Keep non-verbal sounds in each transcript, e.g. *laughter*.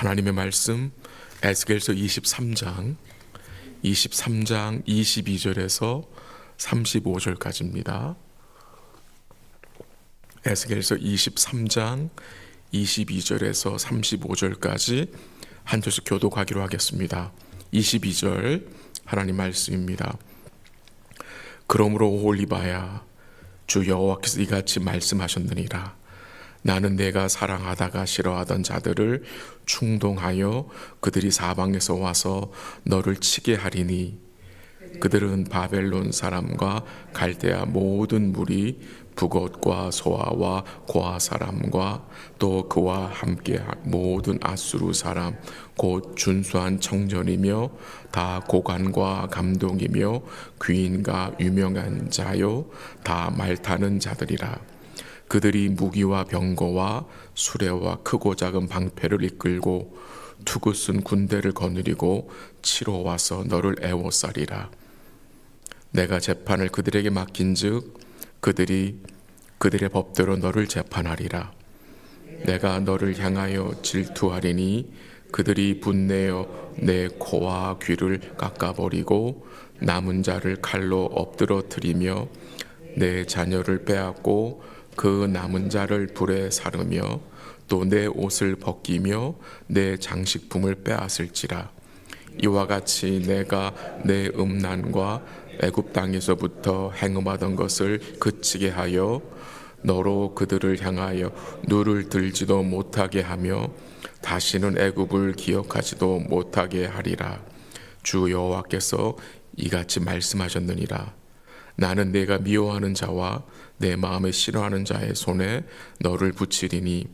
하나님의 말씀 에스겔서 23장 23장 22절에서 35절까지입니다. 에스겔서 23장 22절에서 35절까지 한 절씩 교독하기로 하겠습니다. 22절 하나님 말씀입니다. 그러므로 오홀리바야 주 여호와께서 이같이 말씀하셨느니라 나는 내가 사랑하다가 싫어하던 자들을 충동하여 그들이 사방에서 와서 너를 치게 하리니 그들은 바벨론 사람과 갈대아 모든 무리 북옷과 소아와 고아 사람과 또 그와 함께 모든 아수르 사람 곧 준수한 청년이며 다 고관과 감동이며 귀인과 유명한 자요 다 말타는 자들이라 그들이 무기와 병거와 수레와 크고 작은 방패를 이끌고 투구쓴 군대를 거느리고 치러 와서 너를 애워싸리라 내가 재판을 그들에게 맡긴즉 그들이 그들의 법대로 너를 재판하리라. 내가 너를 향하여 질투하리니 그들이 분내어 내 코와 귀를 깎아버리고 남은 자를 칼로 엎드러뜨리며 내 자녀를 빼앗고 그 남은 자를 불에 사르며 또 내 옷을 벗기며 내 장식품을 빼앗을지라. 이와 같이 내가 내 음란과 애굽 땅에서부터 행음하던 것을 그치게 하여 너로 그들을 향하여 눈을 들지도 못하게 하며 다시는 애굽을 기억하지도 못하게 하리라 주 여호와께서 이같이 말씀하셨느니라 나는 내가 미워하는 자와 내 마음에 싫어하는 자의 손에 너를 붙이리니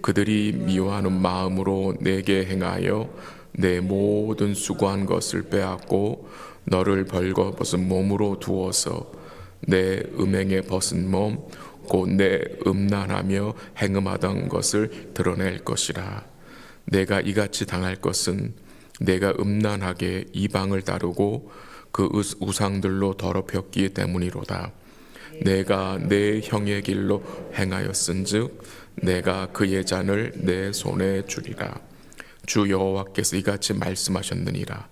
그들이 미워하는 마음으로 내게 행하여 내 모든 수고한 것을 빼앗고 너를 벌거벗은 몸으로 두어서 내 음행에 벗은 몸 곧 내 음란하며 행음하던 것을 드러낼 것이라. 내가 이같이 당할 것은 내가 음란하게 이방을 따르고 그 우상들로 더럽혔기 때문이로다 내가 내 형의 길로 행하였은즉 내가 그의 잔을 내 손에 주리라 주 여호와께서 이같이 말씀하셨느니라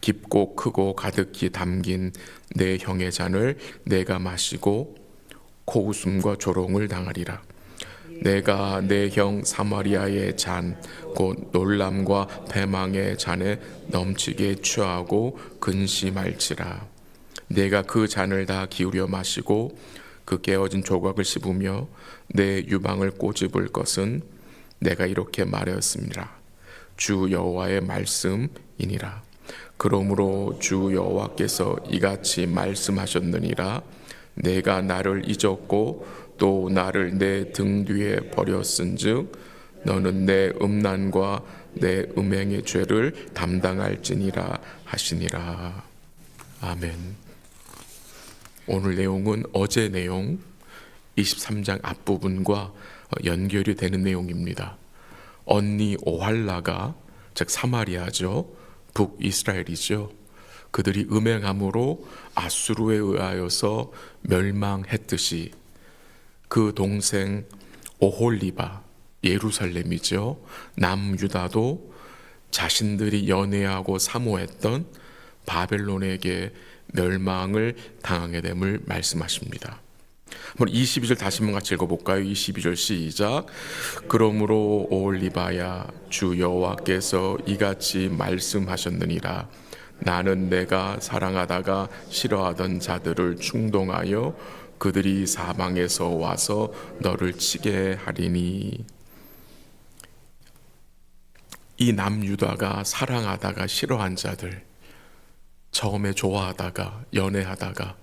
깊고 크고 가득히 담긴 내 형의 잔을 내가 마시고 코웃음과 조롱을 당하리라. 내가 내 형 사마리아의 잔, 곧 놀람과 패망의 잔에 넘치게 취하고 근심할지라. 내가 그 잔을 다 기울여 마시고 그 깨어진 조각을 씹으며 내 유방을 꼬집을 것은 내가 이렇게 말하였습니다. 주 여호와의 말씀이니라. 그러므로 주 여호와께서 이같이 말씀하셨느니라 내가 나를 잊었고 또 나를 내 등 뒤에 버렸은즉 너는 내 음란과 내 음행의 죄를 담당할지니라 하시니라 아멘. 오늘 내용은 어제 내용 23장 앞부분과 연결이 되는 내용입니다. 언니 오할라가 즉 사마리아죠. 북이스라엘이죠. 그들이 음행함으로 아수르에 의하여서 멸망했듯이 그 동생 오홀리바 예루살렘이죠. 남유다도 자신들이 연애하고 사모했던 바벨론에게 멸망을 당하게 됨을 말씀하십니다. 한번 22절 다시 한번 같이 읽어볼까요? 22절 시작. 그러므로 올리바야 주 여호와께서 이같이 말씀하셨느니라. 나는 내가 사랑하다가 싫어하던 자들을 충동하여 그들이 사방에서 와서 너를 치게 하리니. 이 남유다가 사랑하다가 싫어한 자들, 처음에 좋아하다가 연애하다가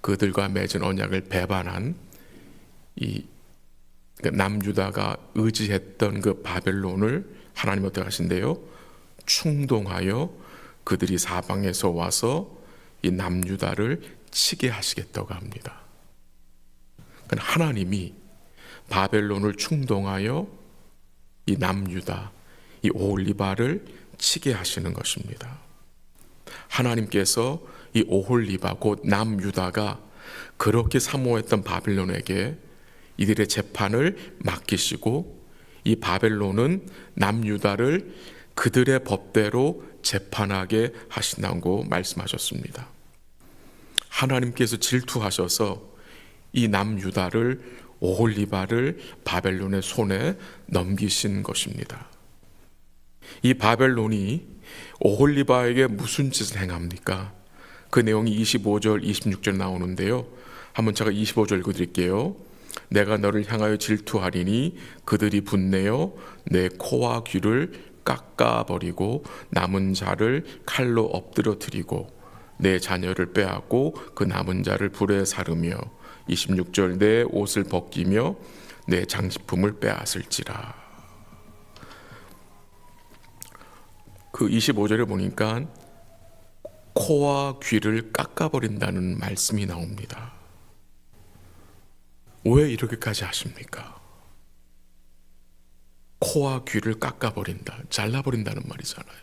그들과 맺은 언약을 배반한 이 남유다가 의지했던 그 바벨론을 하나님 어떻게 하신대요? 충동하여 그들이 사방에서 와서 이 남유다를 치게 하시겠다고 합니다. 하나님이 바벨론을 충동하여 이 남유다, 이 오홀리바를 치게 하시는 것입니다. 하나님께서 이 오홀리바 곧 남유다가 그렇게 사모했던 바빌론에게 이들의 재판을 맡기시고 이 바벨론은 남유다를 그들의 법대로 재판하게 하신다고 말씀하셨습니다. 하나님께서 질투하셔서 이 남유다를 오홀리바를 바벨론의 손에 넘기신 것입니다. 이 바벨론이 오홀리바에게 무슨 짓을 행합니까? 그 내용이 25절, 26절 나오는데요. 한번 제가 25절 읽어드릴게요. 내가 너를 향하여 질투하리니 그들이 분내어 내 코와 귀를 깎아버리고 남은 자를 칼로 엎드려 드리고 내 자녀를 빼앗고 그 남은 자를 불에 사르며 26절 내 옷을 벗기며 내 장식품을 빼앗을지라. 그 25절에 보니까 코와 귀를 깎아버린다는 말씀이 나옵니다. 왜 이렇게까지 하십니까? 코와 귀를 깎아버린다, 잘라버린다는 말이잖아요.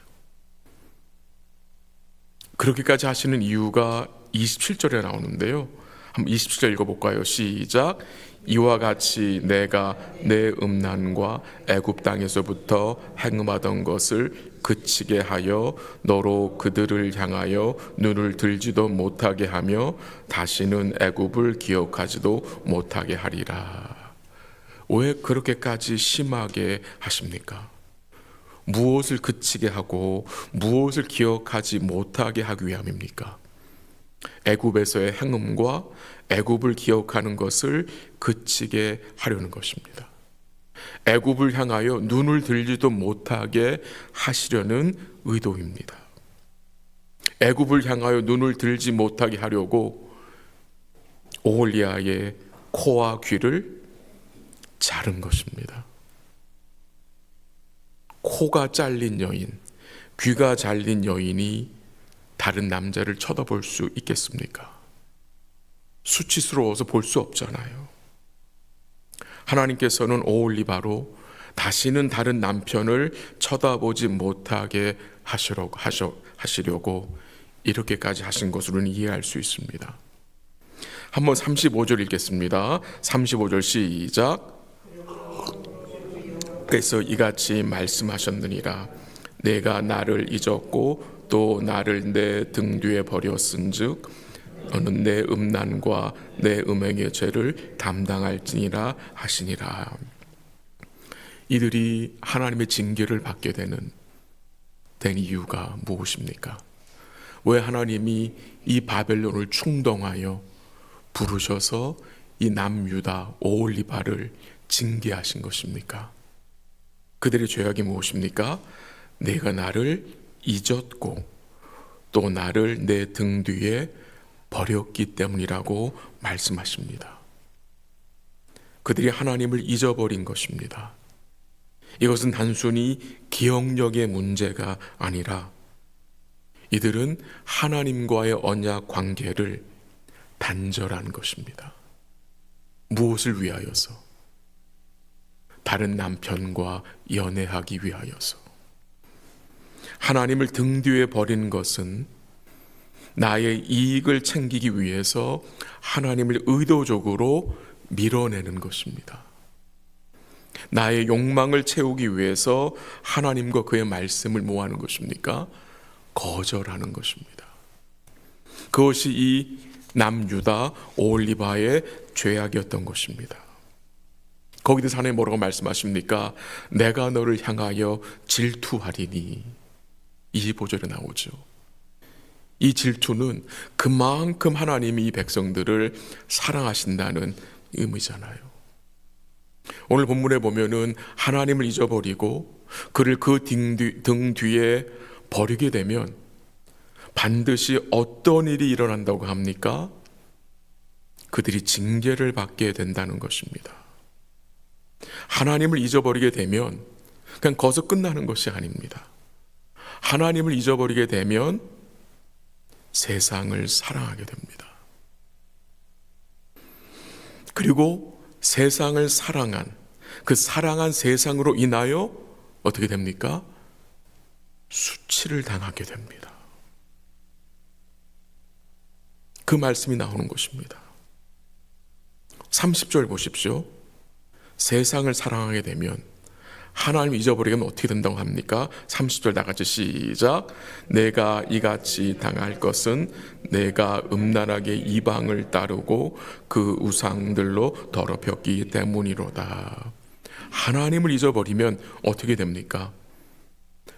그렇게까지 하시는 이유가 27절에 나오는데요. 한번 27절 읽어볼까요? 시작. 이와 같이 내가 내 음란과 애굽 땅에서부터 행음하던 것을 그치게 하여 너로 그들을 향하여 눈을 들지도 못하게 하며 다시는 애굽을 기억하지도 못하게 하리라. 왜 그렇게까지 심하게 하십니까? 무엇을 그치게 하고 무엇을 기억하지 못하게 하기 위함입니까? 애굽에서의 행음과 애굽을 기억하는 것을 그치게 하려는 것입니다. 애굽을 향하여 눈을 들지도 못하게 하시려는 의도입니다. 애굽을 향하여 눈을 들지 못하게 하려고 오홀리아의 코와 귀를 자른 것입니다. 코가 잘린 여인, 귀가 잘린 여인이 다른 남자를 쳐다볼 수 있겠습니까? 수치스러워서 볼 수 없잖아요. 하나님께서는 오올리바로 다시는 다른 남편을 쳐다보지 못하게 하시려고, 하셔, 하시려고 이렇게까지 하신 것으로는 이해할 수 있습니다. 한번 35절 읽겠습니다. 35절 시작. 그래서 이같이 말씀하셨느니라. 내가 나를 잊었고 또 나를 내 등 뒤에 버렸은즉 너는 내 음란과 내 음행의 죄를 담당할지니라 하시니라. 이들이 하나님의 징계를 받게 되는 된 이유가 무엇입니까? 왜 하나님이 이 바벨론을 충동하여 부르셔서 이 남유다 오올리바를 징계하신 것입니까? 그들의 죄악이 무엇입니까? 내가 나를 잊었고 또 나를 내 등 뒤에 버렸기 때문이라고 말씀하십니다. 그들이 하나님을 잊어버린 것입니다. 이것은 단순히 기억력의 문제가 아니라 이들은 하나님과의 언약 관계를 단절한 것입니다. 무엇을 위하여서? 다른 남편과 연애하기 위하여서. 하나님을 등 뒤에 버리는 것은 나의 이익을 챙기기 위해서 하나님을 의도적으로 밀어내는 것입니다. 나의 욕망을 채우기 위해서 하나님과 그의 말씀을 모하는 것입니까? 거절하는 것입니다. 그것이 이 남유다 올리바의 죄악이었던 것입니다. 거기도 산에 뭐라고 말씀하십니까? 내가 너를 향하여 질투하리니 25절에 나오죠. 이 질투는 그만큼 하나님이 이 백성들을 사랑하신다는 의미잖아요. 오늘 본문에 보면은 하나님을 잊어버리고 그를 그 등 뒤에 버리게 되면 반드시 어떤 일이 일어난다고 합니까? 그들이 징계를 받게 된다는 것입니다. 하나님을 잊어버리게 되면 그냥 거기서 끝나는 것이 아닙니다. 하나님을 잊어버리게 되면 세상을 사랑하게 됩니다. 그리고 세상을 사랑한 그 사랑한 세상으로 인하여 어떻게 됩니까? 수치를 당하게 됩니다. 그 말씀이 나오는 것입니다. 30절 보십시오. 세상을 사랑하게 되면 하나님 잊어버리면 어떻게 된다고 합니까? 30절 다 같이 시작. 내가 이같이 당할 것은 내가 음란하게 이방을 따르고 그 우상들로 더럽혔기 때문이로다. 하나님을 잊어버리면 어떻게 됩니까?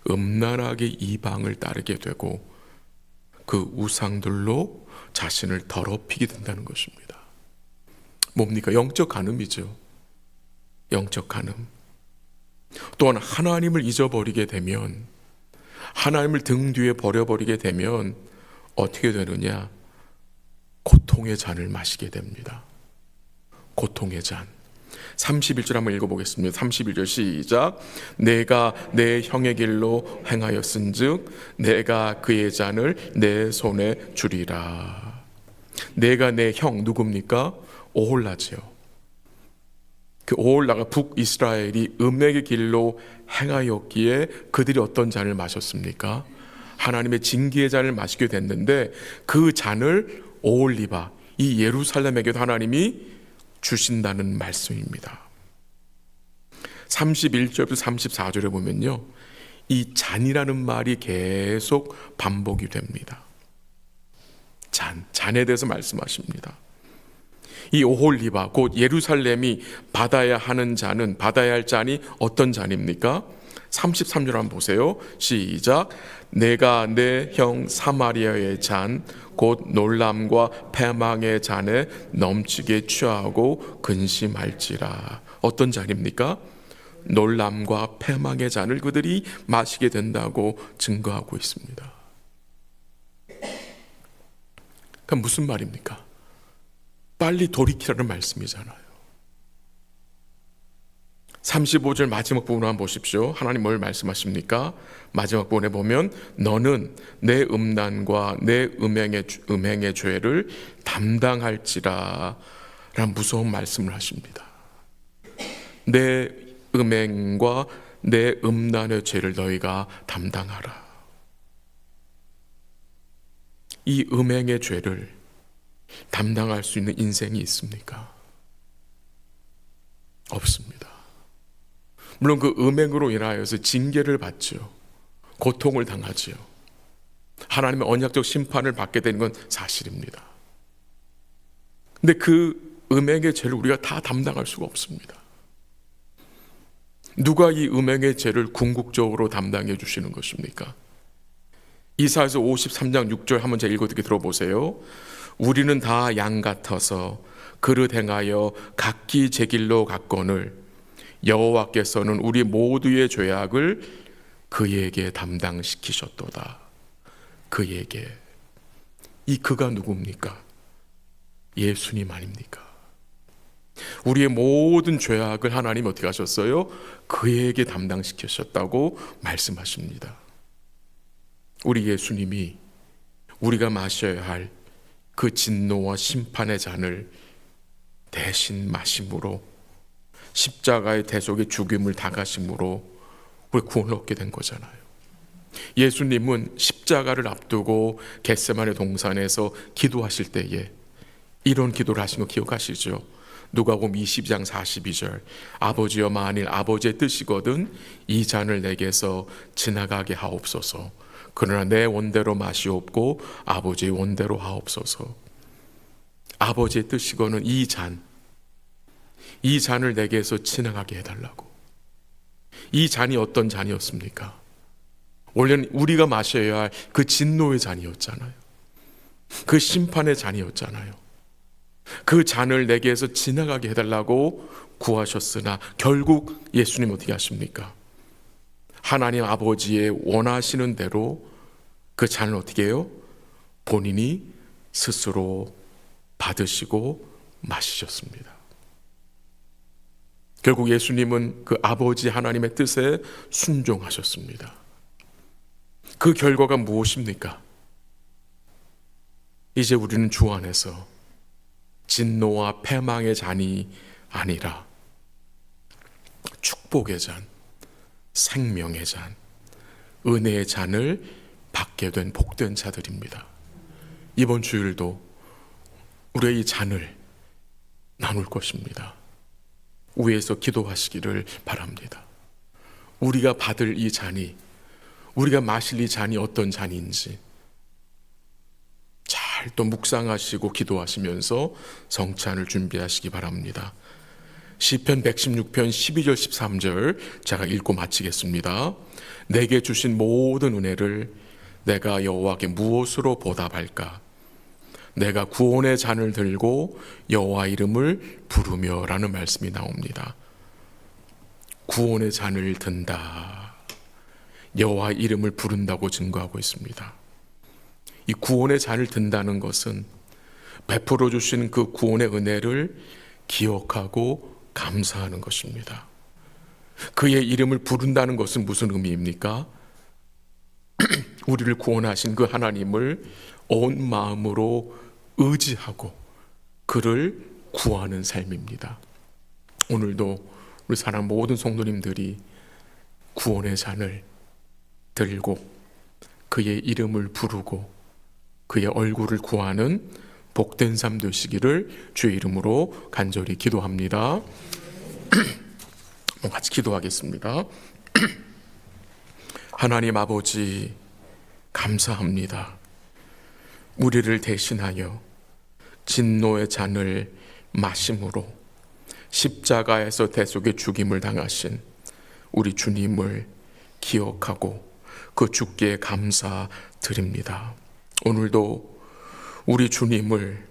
음란하게 이방을 따르게 되고 그 우상들로 자신을 더럽히게 된다는 것입니다. 뭡니까? 영적 간음이죠. 영적 간음. 또한 하나님을 잊어버리게 되면 하나님을 등 뒤에 버려버리게 되면 어떻게 되느냐? 고통의 잔을 마시게 됩니다. 고통의 잔. 31절 한번 읽어보겠습니다. 31절 시작. 내가 내 형의 길로 행하였은 즉 내가 그의 잔을 내 손에 주리라. 내가 내 형 누굽니까? 오홀라지요. 그 오홀라가 북이스라엘이 음행의 길로 행하였기에 그들이 어떤 잔을 마셨습니까? 하나님의 징계의 잔을 마시게 됐는데 그 잔을 오홀리바 이 예루살렘에게도 하나님이 주신다는 말씀입니다. 31절부터 34절에 보면요. 이 잔이라는 말이 계속 반복이 됩니다. 잔, 잔에 대해서 말씀하십니다. 이 오홀리바 곧 예루살렘이 받아야 하는 잔은 받아야 할 잔이 어떤 잔입니까? 33절 한번 보세요. 시작. 내가 내 형 사마리아의 잔 곧 놀람과 패망의 잔에 넘치게 취하고 근심할지라. 어떤 잔입니까? 놀람과 패망의 잔을 그들이 마시게 된다고 증거하고 있습니다. 그럼 무슨 말입니까? 빨리 돌이키라는 말씀이잖아요. 35절 마지막 부분 한번 보십시오. 하나님 뭘 말씀하십니까? 마지막 부분에 보면 너는 내 음란과 내 음행의 음행의 죄를 담당할지라 라는 무서운 말씀을 하십니다. 내 음행과 내 음란의 죄를 너희가 담당하라. 이 음행의 죄를 담당할 수 있는 인생이 있습니까? 없습니다. 물론 그 음행으로 인하여서 징계를 받죠. 고통을 당하지요. 하나님의 언약적 심판을 받게 되는 건 사실입니다. 근데 그 음행의 죄를 우리가 다 담당할 수가 없습니다. 누가 이 음행의 죄를 궁극적으로 담당해 주시는 것입니까? 이사에서 53장 6절 한번 제가 읽어듣게 들어보세요. 우리는 다 양 같아서 그릇 행하여 각기 제 길로 갔거늘 여호와께서는 우리 모두의 죄악을 그에게 담당시키셨도다. 그에게 이 그가 누굽니까? 예수님 아닙니까? 우리의 모든 죄악을 하나님 어떻게 하셨어요? 그에게 담당시키셨다고 말씀하십니다. 우리 예수님이 우리가 마셔야 할 그 진노와 심판의 잔을 대신 마심으로 십자가의 대속의 죽임을 당하심으로 우리 구원을 얻게 된 거잖아요. 예수님은 십자가를 앞두고 겟세만의 동산에서 기도하실 때에 이런 기도를 하신 거 기억하시죠? 누가복음 22장 42절 아버지여 만일 아버지의 뜻이거든 이 잔을 내게서 지나가게 하옵소서 그러나 내 원대로 마시옵고 아버지의 원대로 하옵소서 아버지의 뜻이거는 이 잔, 이 잔을 내게서 지나가게 해달라고 이 잔이 어떤 잔이었습니까? 원래는 우리가 마셔야 할 그 진노의 잔이었잖아요 그 심판의 잔이었잖아요 그 잔을 내게서 지나가게 해달라고 구하셨으나 결국 예수님 어떻게 하십니까? 하나님 아버지의 원하시는 대로 그 잔을 어떻게 해요? 본인이 스스로 받으시고 마시셨습니다. 결국 예수님은 그 아버지 하나님의 뜻에 순종하셨습니다. 그 결과가 무엇입니까? 이제 우리는 주 안에서 진노와 패망의 잔이 아니라 축복의 잔, 생명의 잔, 은혜의 잔을 받게 된 복된 자들입니다. 이번 주일도 우리의 이 잔을 나눌 것입니다. 위에서 기도하시기를 바랍니다. 우리가 받을 이 잔이 우리가 마실 이 잔이 어떤 잔인지 잘 또 묵상하시고 기도하시면서 성찬을 준비하시기 바랍니다. 시편 116편 12절 13절 제가 읽고 마치겠습니다. 내게 주신 모든 은혜를 내가 여호와께 무엇으로 보답할까? 내가 구원의 잔을 들고 여호와 이름을 부르며라는 말씀이 나옵니다. 구원의 잔을 든다. 여호와 이름을 부른다고 증거하고 있습니다. 이 구원의 잔을 든다는 것은 베풀어 주신 그 구원의 은혜를 기억하고 감사하는 것입니다. 그의 이름을 부른다는 것은 무슨 의미입니까? *clears throat* 우리를 구원하신 그 하나님을 온 마음으로 의지하고 그를 구하는 삶입니다. 오늘도 우리 사랑 모든 성도님들이 구원의 잔을 들고 그의 이름을 부르고 그의 얼굴을 구하는 복된 삶 되시기를 주의 이름으로 간절히 기도합니다. 한번 *clears throat* 같이 기도하겠습니다. *clears throat* 하나님 아버지 감사합니다. 우리를 대신하여 진노의 잔을 마심으로 십자가에서 대속의 죽임을 당하신 우리 주님을 기억하고 그 주께 감사드립니다. 오늘도 우리 주님을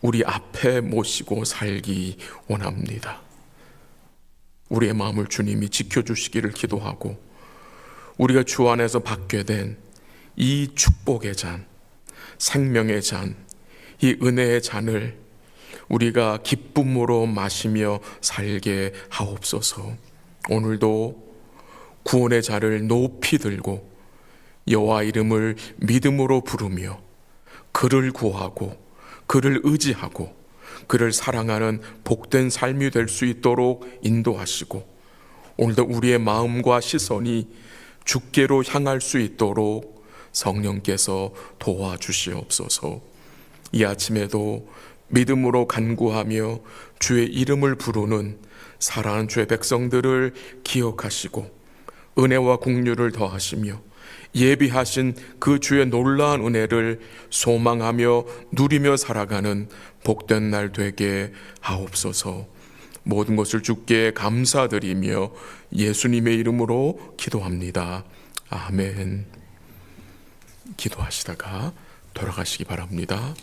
우리 앞에 모시고 살기 원합니다. 우리의 마음을 주님이 지켜주시기를 기도하고 우리가 주 안에서 받게 된 이 축복의 잔, 생명의 잔, 이 은혜의 잔을 우리가 기쁨으로 마시며 살게 하옵소서. 오늘도 구원의 자를 높이 들고 여호와 이름을 믿음으로 부르며 그를 구하고 그를 의지하고 그를 사랑하는 복된 삶이 될 수 있도록 인도하시고 오늘도 우리의 마음과 시선이 주께로 향할 수 있도록 성령께서 도와주시옵소서. 이 아침에도 믿음으로 간구하며 주의 이름을 부르는 사랑하는 주의 백성들을 기억하시고 은혜와 국류를 더하시며 예비하신 그 주의 놀라운 은혜를 소망하며 누리며 살아가는 복된 날 되게 하옵소서. 모든 것을 주께 감사드리며 예수님의 이름으로 기도합니다. 아멘. 기도하시다가 돌아가시기 바랍니다.